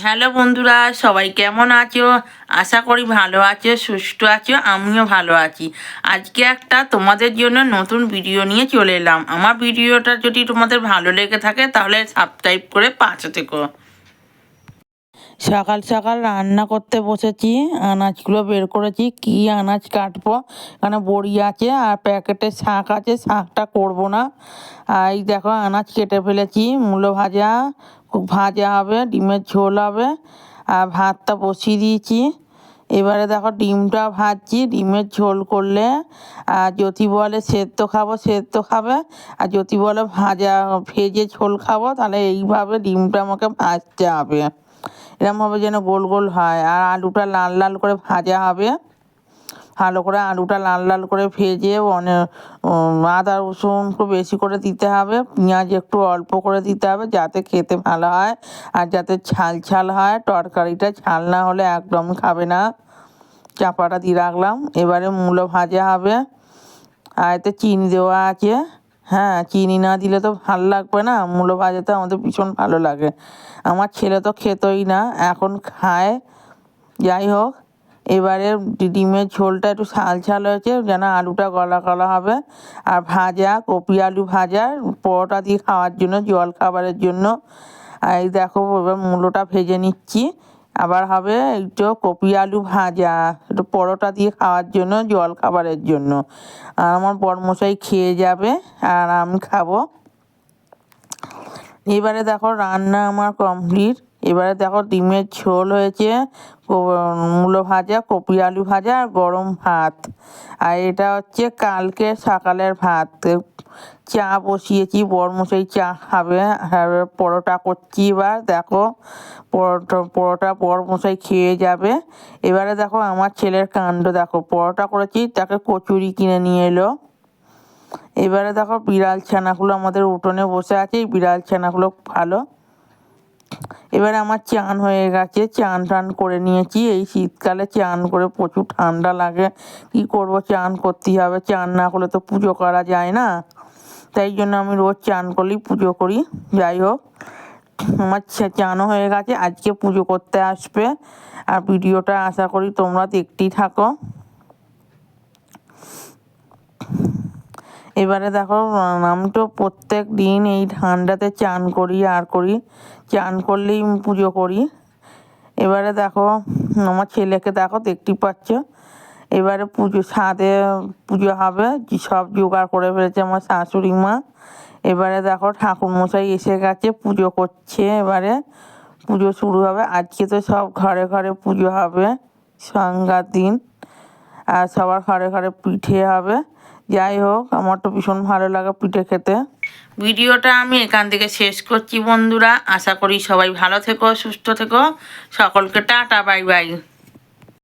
Hello বন্ধুরা, সবাই কেমন আছো? আশা করি ভালো আছো, সুস্থ আছো, আমিও ভালো আছি। আজকে একটা তোমাদের জন্য নতুন ভিডিও নিয়ে চলে এলাম। আমার ভিডিওটা যদি তোমাদের ভালো লেগে থাকে, তাহলে সাবস্ক্রাইব করে পাশে থেকো। সকাল সকাল রান্না করতে বসেছি আনাজগুলো বের করেছি। কি আনাজ কাটবো? এখানে বড়ি আছে আর প্যাকেটে শাক আছে, শাকটা করব না। আর এই দেখো আনাজ কেটে ফেলেছি, মূলো ভাজা ভাজা হবে, ডিমের ঝোল হবে। আর ভাতটা বসিয়ে দিয়েছি। এবারে দেখো ডিমটা ভাজছি, ডিমের ঝোল করলে। আর যদি বলে সেদ্ধ খাব, সেদ্ধ খাবে। আর যদি বলে ভাজা, ভেজে ঝোল খাব, তাহলে এইভাবে ডিমটা আমাকে ভাজতে হবে। এরমভাবে যেন গোল গোল হয়। আর আলুটা লাল লাল করে ভাজা হবে। ভালো করে আলুটা লাল লাল করে ভেজে অনেক আদা, রসুন একটু বেশি করে দিতে হবে, পেঁয়াজ একটু অল্প করে দিতে হবে যাতে খেতে ভালো হয় আর যাতে ছাল ছাল হয়। তরকারিটা ছাল না হলে একদম খাবে না। চাপাটা দিয়ে রাখলাম, এবারে মূলো ভাজা হবে। আর এতে চিনি দেওয়া আছে। হ্যাঁ চিনি না দিলে তো ভালো লাগবে না। মূলো ভাজাতে আমাদের ভীষণ ভালো লাগে। আমার ছেলে তো খেতই না, এখন খায়। যাই হোক এবারে ডিমের ঝোলটা একটু ছাল ছাল হয়েছে, যেন আলুটা গলা গলা হবে। আর ভাজা, কপি আলু ভাজা, পরোটা দিয়ে খাওয়ার জন্য, জল খাবারের জন্য। আর এই দেখো, এবার মূলোটা ভেজে নিচ্ছি। আবার হবে একটু কপি আলু ভাজা, একটু পরোটা দিয়ে খাওয়ার জন্য, জল খাবারের জন্য। আর আমার বরমশাই খেয়ে যাবে, আর আমি খাব। এবারে দেখো, রান্না আমার কমপ্লিট এবারে দেখো ডিমের ঝোল হয়েছে মূলো ভাজা, কপি আলু ভাজা আর গরম ভাত। আর এটা হচ্ছে কালকে সকালের ভাত। চা বসিয়েছি, বরমশাই চা খাবে। আর পরোটা করছি এবার, দেখো। পরোটা পরোটা বরমশাই খেয়ে যাবে। এবারে দেখো আমার ছেলের কাণ্ড, দেখো। পরোটা করেছি, তাকে কচুরি কিনে নিয়ে এলো। এবারে দেখো বিড়াল ছানাগুলো আমাদের উঠোনে বসে আছে, এই বিড়াল ছানাগুলো ভালো। এবারে আমার চান হয়ে গেছে, চান টান করে নিয়েছি। এই শীতকালে চান করে প্রচুর ঠান্ডা লাগে। কি করব? চান করতেই হবে। চান না করলে তো পুজো করা যায় না। তাই জন্য আমি রোজ চান করলেই পুজো করি। যাই হোক, আমার চানও হয়ে গেছে। আজকে পুজো করতে আসবে। আর ভিডিওটা আশা করি তোমরা দেখতেই থাকো। এবারে দেখো আমি তো প্রত্যেক দিন এই ঠান্ডাতে চান করি, আর করি। চান করলেই পুজো করি। এবারে দেখো, আমার ছেলেকে দেখো, দেখতেই পাচ্ছ। এবারে পুজো ছাদে পুজো হবে সব জোগাড় করে ফেলেছে আমার শাশুড়ি মা। এবারে দেখো, ঠাকুরমশাই এসে গেছে, পুজো করছে এবারে। পুজো শুরু হবে, আজকে তো সব ঘরে ঘরে পুজো হবে, সংঘাত দিন। আর সবার ঘরে ঘরে পিঠে হবে। যাই হোক, আমার তো ভীষণ ভালো লাগে পিঠে খেতে। ভিডিওটা আমি এখান থেকে শেষ করছি বন্ধুরা। আশা করি সবাই ভালো থেকো, সুস্থ থেকো। সকলকে টাটা, বাই বাই।